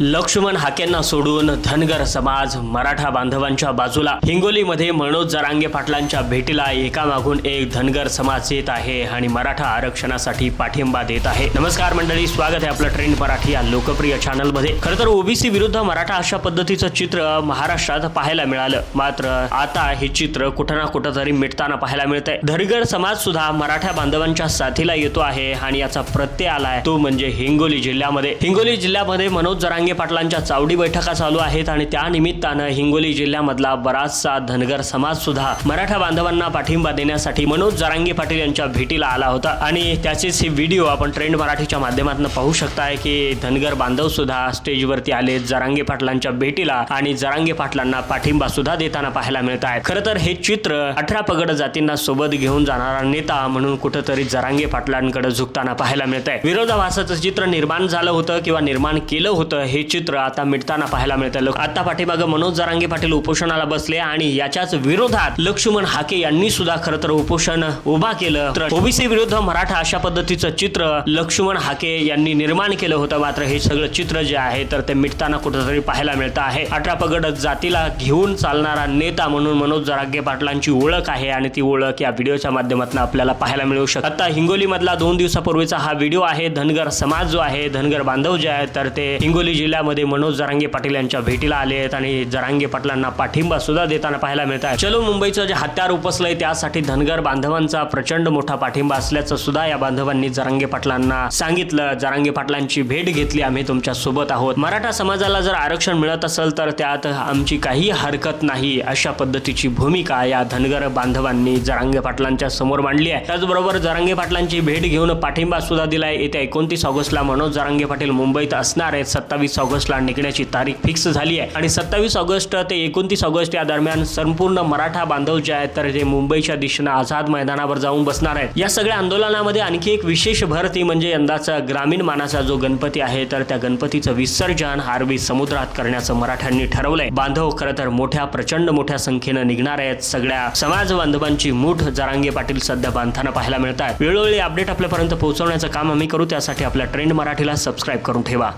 लक्ष्मण हाकेंना सोडून धनगर समाज मराठा बांधवांच्या बाजूला. हिंगोलीमध्ये मनोज जरांगे पाटलांच्या भेटीला एकामागून एक धनगर समाज येत आहे आणि मराठा आरक्षणासाठी पाठिंबा देत आहे. नमस्कार मंडळी स्वागत आहे आपलं ट्रेंड मराठी या लोकप्रिय चॅनलमध्ये. खरं तर ओबीसी विरुद्ध मराठा अशा पद्धतीचं चित्र महाराष्ट्रात पाहायला मिळालं. मात्र आता हे चित्र कुठं ना कुठं तरी मिटताना पाहायला मिळत आहे धनगर समाज सुद्धा मराठा बांधवांच्या साथीला येतो आहे आणि याचा प्रत्यय आलाय तो म्हणजे हिंगोली जिल्ह्यामध्ये. हिंगोली जिल्ह्यामध्ये मनोज जरांगे पाटलांच्या चावडी बैठका चालू आहेत आणि त्या निमित्तानं हिंगोली जिल्ह्यामधला बराचसा धनगर समाज सुद्धा मराठा बांधवांना पाठिंबा देण्यासाठी मनोज जरांगे पाटील यांच्या भेटीला आला होता. आणि त्याचेच हे व्हिडिओ आपण ट्रेंड मराठीच्या माध्यमातून पाहू शकताय की धनगर बांधव सुद्धा स्टेजवरती आले जरांगे पाटलांच्या भेटीला आणि जरांगे पाटलांना पाठिंबा सुद्धा देताना पाहायला मिळत आहे खरं तर हे चित्र अठरा पगड जातींना सोबत घेऊन जाणारा नेता म्हणून कुठंतरी जरांगे पाटलांकडे झुकताना पाहायला मिळत आहे विरोधाभासाचं चित्र निर्माण झालं होतं किंवा निर्माण केलं होतं हे चित्र आता मिटताना पाहायला मिळतं. आता पाठीमागं मनोज जरांगे पाटील उपोषणाला बसले आणि याच्याच विरोधात लक्ष्मण हाके यांनी सुद्धा खरं तर उपोषण उभा केलं. तर ओबीसी विरुद्ध मराठा अशा पद्धतीचं चित्र लक्ष्मण हाके यांनी निर्माण केलं होतं. मात्र हे सगळं चित्र जे आहे तर ते मिटताना कुठेतरी पाहायला मिळतं आहे. अठरा पगड जातीला घेऊन चालणारा नेता म्हणून मनोज जरांगे पाटलांची ओळख आहे आणि ती ओळख या व्हिडिओच्या माध्यमातून आपल्याला पाहायला मिळू शकते. आता हिंगोली मधला दोन दिवसापूर्वीचा हा व्हिडिओ आहे. धनगर समाज जो आहे धनगर बांधव जे आहेत तर ते हिंगोली जिल्ह्यामध्ये मनोज जरांगे पाटील यांच्या भेटीला आले आहेत आणि जरांगे पाटलांना पाठिंबा सुद्धा देताना पाहायला मिळत आहे. चलो मुंबईचं जे हत्यार उपसलंय त्यासाठी धनगर बांधवांचा प्रचंड मोठा पाठिंबा असल्याचं सुद्धा या बांधवांनी जरांगे पाटलांना सांगितलं. जरांगे पाटलांची भेट घेतली. आम्ही तुमच्यासोबत आहोत. मराठा समाजाला जर आरक्षण मिळत असेल तर त्यात आमची काही हरकत नाही अशा पद्धतीची भूमिका या धनगर बांधवांनी जरांगे पाटलांच्या समोर मांडली आहे. त्याचबरोबर जरांगे पाटलांची भेट घेऊन पाठिंबा सुद्धा दिलाय. येत्या एकोणतीस ऑगस्टला मनोज जरांगे पाटील मुंबईत असणार आहेत. सत्तावीस सत्तावीस ऑगस्टला निघण्याची तारीख फिक्स झाली आहे. आणि सत्तावीस ऑगस्ट ते एकोणतीस ऑगस्ट या दरम्यान संपूर्ण मराठा बांधव जे आहेत तर ते मुंबईच्या दिशेनं आझाद मैदानावर जाऊन बसणार आहेत. या सगळ्या आंदोलनामध्ये आणखी एक विशेष भर ती म्हणजे यंदाचा ग्रामीण मानाचा जो गणपती आहे तर त्या गणपतीचं विसर्जन आरबी समुद्रात करण्याचं मराठ्यांनी ठरवलंय. बांधव खरं तर मोठ्या प्रचंड मोठ्या संख्येनं निघणार आहेत. सगळ्या समाज बांधवांची मूठ जरांगे पाटील सध्या बांधताना पाहायला मिळत आहे वेळोवेळी अपडेट आपल्यापर्यंत पोहोचवण्याचं काम आम्ही करू. त्यासाठी आपल्या ट्रेंड मराठीला सबस्क्राईब करून ठेवा.